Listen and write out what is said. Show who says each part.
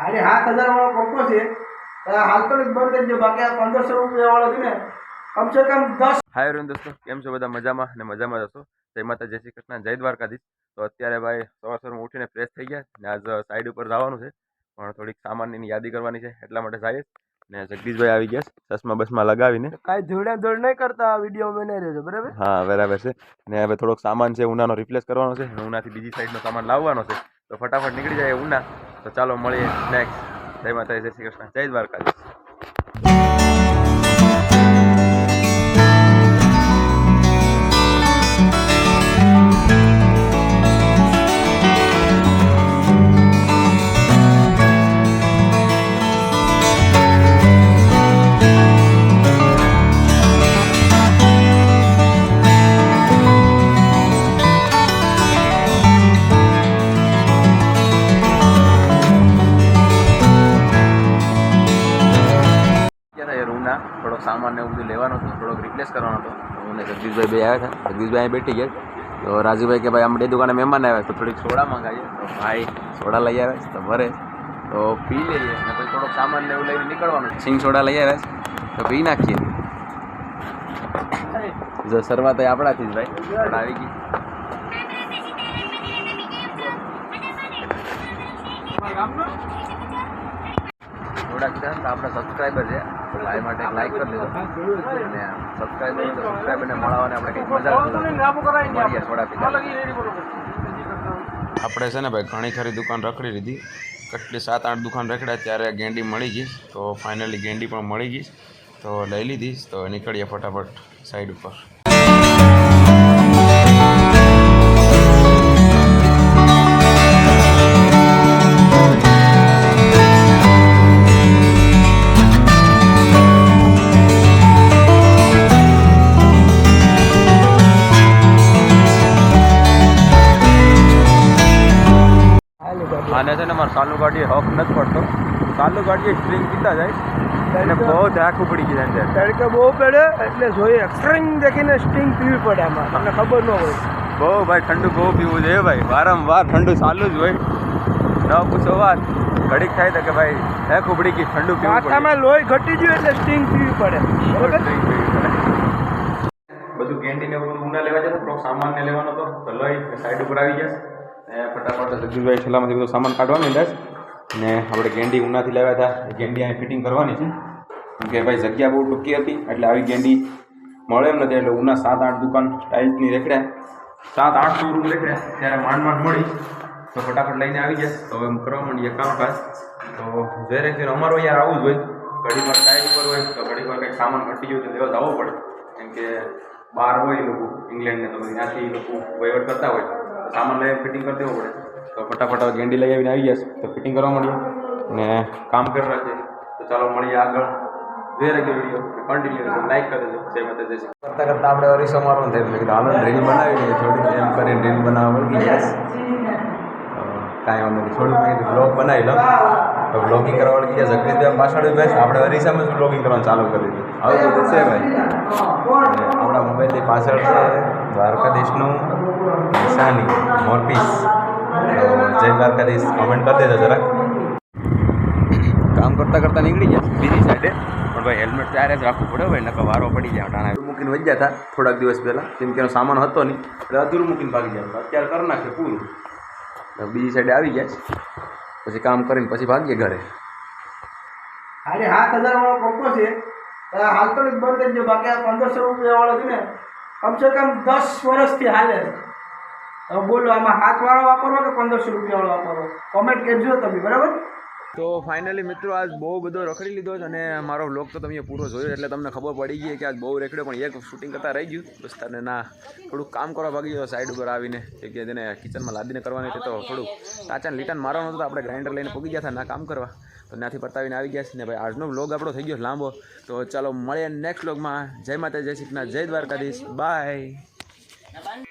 Speaker 1: ખાલી સાત હજાર વાળો પંખો છે હાલ તો બંધ કરી દો બાકી આ પંદરસો રૂપિયા વાળો છે ને કમસે કમ દસ
Speaker 2: હાય અરુણ દોસ્તો કેમ છો બધા? મજામાં અને મજામાં જશો જય માતા જય શ્રી કૃષ્ણ જય દ્વારકાધીશ. તો અત્યારે ભાઈ સવાર સવારમાં ઉઠીને ફ્રેશ થઈ ગયા ને આજ સાઈડ ઉપર જવાનું છે. પણ થોડીક સામાનની યાદી કરવાની છે એટલા માટે સાહેબ ને જગદીશભાઈ આવી ગયા છે ચશ્મા બસમાં લગાવીને.
Speaker 1: કાંઈ ધોડા ધોડ નહીં કરતા વીડિયો બને રહેજો બરાબર?
Speaker 2: હા બરાબર છે. ને હવે થોડોક સામાન છે ઉનાનો રિપ્લેસ કરવાનો છે. અને ઉનાથી બીજી સાઈડનો સામાન લાવવાનો છે. તો ફટાફટ નીકળી જાય ઉના. તો ચાલો મળીએ નેક્સ્ટ જય માતા જય શ્રી કૃષ્ણ. જય દ્વારકાધીશ. હતા થોડોક સામાન ને એવું બધું લેવાનું હતું થોડોક રિપ્લેસ કરવાનો હતો. તો મને ને જગદીશભાઈ બે આવ્યા હતા. જગદીશભાઈ અહીં બેઠી ગયા. તો રાજુભાઈ કે ભાઈ આમ બે દુકાને મહેમાન આવ્યા તો થોડીક સોડા મંગાવીએ. તો ભાઈ સોડા લઈ આવે તો ભરે. તો પી લઈએ અને પછી થોડોક સામાન ને એવું લઈને નીકળવાનું. સિંગ સોડા લઈ આવ્યા છે તો પી નાખીએ. જો શરૂઆત આપણાથી જ ભાઈ આવી ગઈ. થોડાક છે તો આપણા સબસ્ક્રાઈબર છે. ભાઈ માટે લાઈક કરી દેજો અને સબસ્ક્રાઈબર સબસ્ક્રાઈબરને મળવાની આપણે કંઈક મજા મળીએ થોડા આપણે છે ને ભાઈ ઘણી ખરી દુકાન રખડી લીધી. કેટલી સાત આઠ દુકાન રખડ્યા, ત્યારે ગેંડી મળી ગઈ. તો ફાઇનલી ગેંડી પણ મળી ગઈ. તો લઈ લીધી. તો નીકળીએ ફટાફટ સાઈડ ઉપર. છે ને મારે ચાલુ ગાડીએ હક નથી પડતો. ચાલુ ગાડીએ સ્ટ્રિંગ પીતા જાય એને બહુ ધાક ઉપડી ગઈ છે
Speaker 1: તડકે બહુ પડે એટલે જોઈએ સ્ટ્રિંગ દેખીને સ્ટ્રિંગ પીવી પડે આમાં. તમને ખબર ન હોય.
Speaker 2: બહુ ભાઈ ઠંડુ બહુ પીવું જોઈએ ભાઈ. વારંવાર ઠંડુ ચાલુ જ હોય. ન પૂછો વાત. ઘડીક થાય તો કે ભાઈ હેક ઉપડી ગઈ ઠંડુ પીવું
Speaker 1: માથામાં લોહી ઘટી ગયું એટલે સ્ટિંગ પીવી પડે.
Speaker 2: બધું કેન્ટીન ને બધું ઉના લેવા જતો થોડોક સામાન ને લેવાનો તો લઈ સાઈડ ઉપર આવી ગયા ને ફટાફટ જગદીશભાઈ છેલ્લામાંથી બધું સામાન કાઢવા માંડ્યા ને આપણે ગેંડી ઉનાથી લાવ્યા હતા. એ ગેંડી અહીં ફિટિંગ કરવાની છે. કેમ કે ભાઈ જગ્યા બહુ ટૂંકી હતી, એટલે આવી ગેંડી મળે એમ નથી. એટલે ઉના સાત આઠ દુકાન ટાઇલ્સની રેખડ્યા. સાત આઠ શોરૂમ રેખડ્યા. ત્યારે માંડ માંડ મળી. તો ફટાફટ લઈને આવી ગયા. તો હવે કરવા માંડીએ કામકાજ. તો જે જ્યારે અમારો યાર આવું જ હોય. ઘડી વાર ઉપર હોય, તો ઘડી કંઈક સામાન ઘટી ગયું તો લેવા જવો પડે. કેમ કે બહાર હોય એ લોકો. ઇંગ્લેન્ડને તો ત્યાંથી એ લોકો વહીવટ કરતા હોય. સામાન લઈ ફિટિંગ કરી દેવો પડે. તો ફટાફટ હવે ગેંડી લઈ આવીને આવી ગયા તો ફિટિંગ કરવા મળીએ ને કામ કરવા છે. તો ચાલો મળીએ આગળ. જોઈ રાખજો વીડિયો કન્ટિન્યુ લાઈક કરી દેજો. જય માતા જય શ્રી કરતાં કરતાં આપણે અરીસો મારવાનું થાય. એટલે હાલો રીલ બનાવી લઈએ થોડીક એમ કરીને રીલ બનાવવા વળગી ગયા કાંઈ વાંધો નહીં. થોડું મેં બ્લોગ બનાવી લો. તો બ્લોગિંગ કરવા વળગી ગયા જગદીશભાઈ પાછળ બેસ. આપણે અરીસામાં શું બ્લોગિંગ કરવાનું ચાલુ કરી દીધું? આવું બધું છે ભાઈ. અને આપણા મોબાઈલની પાછળ છે. દ્વારકાધીશનું નિશાની મોરપીસ. જય દ્વારકાધીશ. કોમેન્ટ કરી દેજો જરાક. કામ કરતાં કરતાં નીકળી ગયા બીજી સાઈડે પણ ભાઈ હેલ્મેટ ત્યારે જ રાખવું પડે ભાઈ નકર વારો પડી જાય ટાણા મૂકીને વહી ગયા હતા થોડાક દિવસ પહેલાં. કેમ કે એનો સામાન હતો નહીં. એટલે અધૂરું મૂકીને ભાગી ગયા અત્યારે કરી નાખે પૂરું. બીજી સાઈડે આવી ગયા પછી કામ કરીને પછી ભાગીએ ઘરે.
Speaker 1: સાત હજાર વાળો પંખો છે હાલ તો બંધ કરી દો બાકી આ પંદરસો રૂપિયા વાળો છે ને કમસે કમ દસ વર્ષથી હાલે બોલો, આમાં હાથવાળો વાપરવો કે પંદરસો રૂપિયાવાળો વાપરવો કોમેન્ટ કરજો તમે, બરાબર?
Speaker 2: તો ફાઇનલી મિત્રો, આજ બહુ બધો રખડી લીધો છે અને મારો વ્લોગ તો તમે પૂરો જોયો એટલે તમને ખબર પડી ગઈ કે આજ બહુ રેખડ્યો, પણ એક શૂટિંગ કરતાં રહી ગયું. બસ તને ના, થોડુંક કામ કરવા ભાગી ગયો સાઈડ ઉપર આવીને, કે જેને કિચનમાં લાદીને કરવાની હતી તો થોડું કાચાને લીટાને મારવાનું હતું આપણે ગ્રાઇન્ડર લઈને પૂગી ગયા હતા, ના કામ કરવા. તો ત્યાંથી પરતાવીને આવી ગયા છે ને ભાઈ, આજનો વ્લોગ આપણો થઈ ગયો લાંબો. તો ચાલો મળીએ નેક્સ્ટ વ્લોગમાં જય માતા જય શ્રી કૃષ્ણ, જય દ્વારકાધીશ. બાય